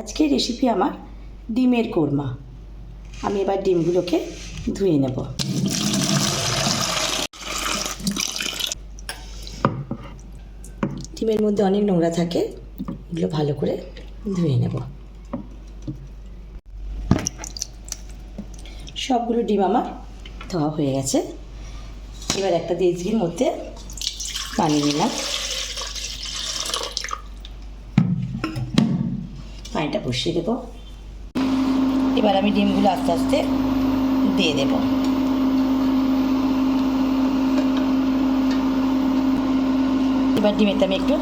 আজকের রেসিপি আমার ডিমের কোরমা। আমি এবার ডিমগুলোকে ধুয়ে নেব। ডিমের মধ্যে অনেক নোংরা থাকে, এগুলো ভালো করে ধুয়ে নেব। সবগুলো ডিম আমার ধোয়া হয়ে গেছে। এবার একটা দেশগির মধ্যে পানি নিলাম। পানিটা বসিয়ে দেবো। এবার আমি ডিমগুলো আস্তে আস্তে দিয়ে দেব। এবার ডিমেতে আমি একটু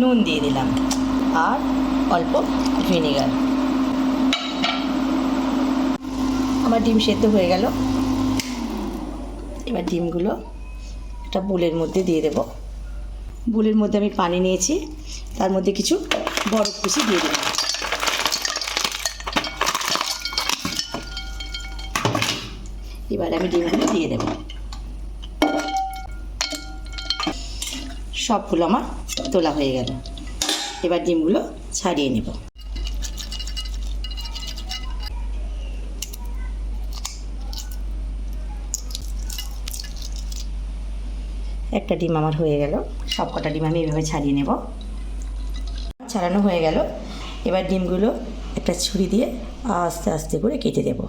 নুন দিয়ে দিলাম আর অল্প ভিনেগার। আমার ডিম সেদ্ধ হয়ে গেল। এবার ডিমগুলো একটা বুলের মধ্যে দিয়ে দেব। বুলের মধ্যে আমি পানি নিয়েছি। তার মধ্যে কিছু বরফ কুচি দিয়ে দিলাম। এবার আমি ডিমগুলো দিয়ে দেব। সবগুলো আমার তোলা হয়ে গেল। এবার ডিমগুলো ছাড়িয়ে নেব। একটা ডিম আমার হয়ে গেল। সব কটা ডিম আমি এভাবে ছাড়িয়ে নেব। ছাড়ানো হয়ে গেল। এবার ডিমগুলো একটা ছুরি দিয়ে আস্তে আস্তে করে কেটে দেবো।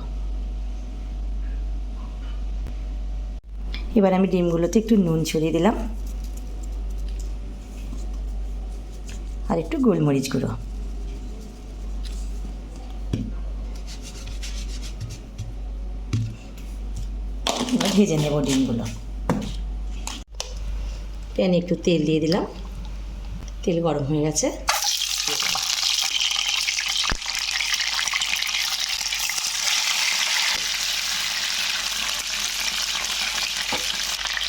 এবার আমি ডিমগুলোতে একটু নুন ছড়িয়ে দিলাম। আর একটু গোলমরিচ গুঁড়ো। ভেজে নেব ডিমগুলো। প্যানে একটু তেল দিয়ে দিলাম। তেল গরম হয়ে গেছে।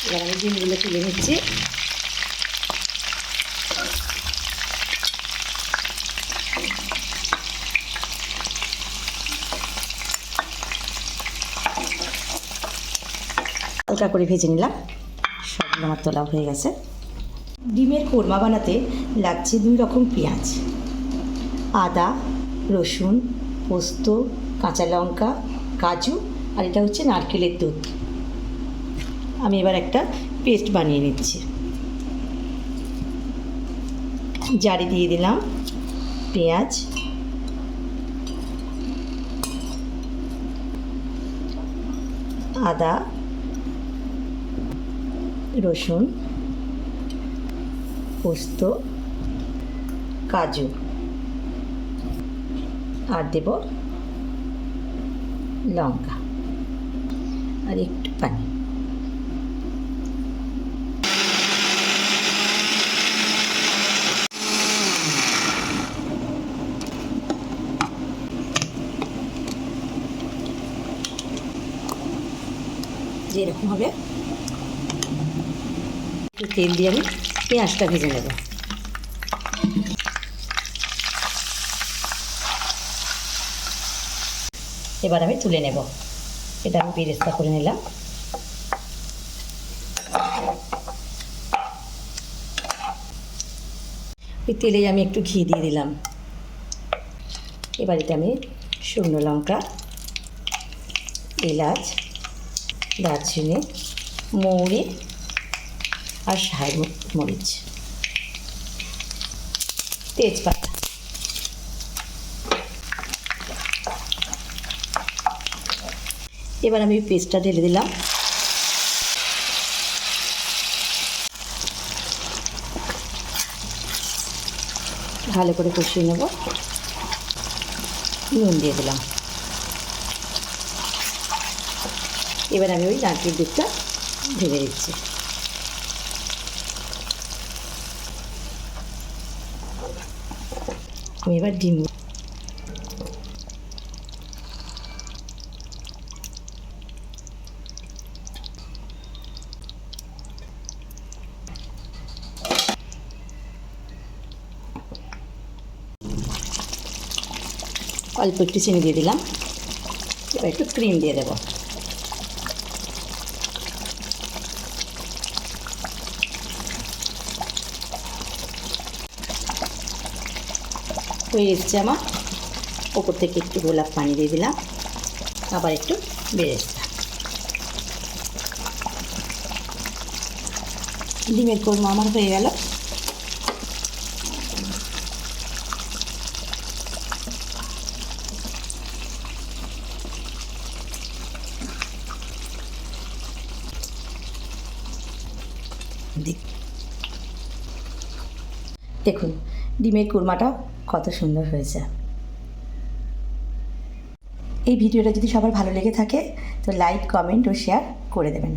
এবার আমি ডিমগুলো তুলে নিচ্ছি। হালকা করে ভেজে নিলাম। সবগুলো আমার তোলা হয়ে গেছে। ডিমের কোরমা বানাতে লাগছে দুই রকম পেঁয়াজ। আদা, রসুন, পোস্ত, কাঁচা লঙ্কা, কাজু আর এটা হচ্ছে নারকেলের দুধ। আমি এবার একটা পেস্ট বানিয়ে নিচ্ছি। জারি দিয়ে দিলাম পেঁয়াজ। আদা। রসুন। পোস্ত। কাজু। আর দেব লঙ্কা। আর একটু পানি। যে এরকম হবে। একটু তেল দিয়ে আমি পেঁয়াজটা ভেজে নেব। এবার আমি তুলে নেব। এটা আমি বেরেস্তা করে নিলাম। ওই তেলে আমি একটু ঘি দিয়ে দিলাম। এবার এটা আমি শুকনো লঙ্কা, এলাচ দারচিনি, মৌরি আর সাই মরিচ। তেজপাতা। এবার আমি পেস্টটা ঢেলে দিলাম। ভালো করে কষিয়ে নেব। নুন দিয়ে দিলাম। এবার আমি ওই নারকেল দুধটা ঢেলে দিচ্ছি। আমি এবার ডিম অল্প একটু চিনি দিয়ে দিলাম। এবার একটু ক্রিম দিয়ে দেবো। হয়ে এসছে আমার। ওপর থেকে একটু গোলাপ পানি দিয়ে দিলাম। আবার একটু বেড়ে বেরেস্তা। ডিমের কোরমা আমার হয়ে গেল। দেখুন, ডিমের কুরমাটা কত সুন্দর হয়েছে। এই ভিডিওটা যদি সবার ভালো লেগে থাকে, তো লাইক কমেন্ট ও শেয়ার করে দেবেন।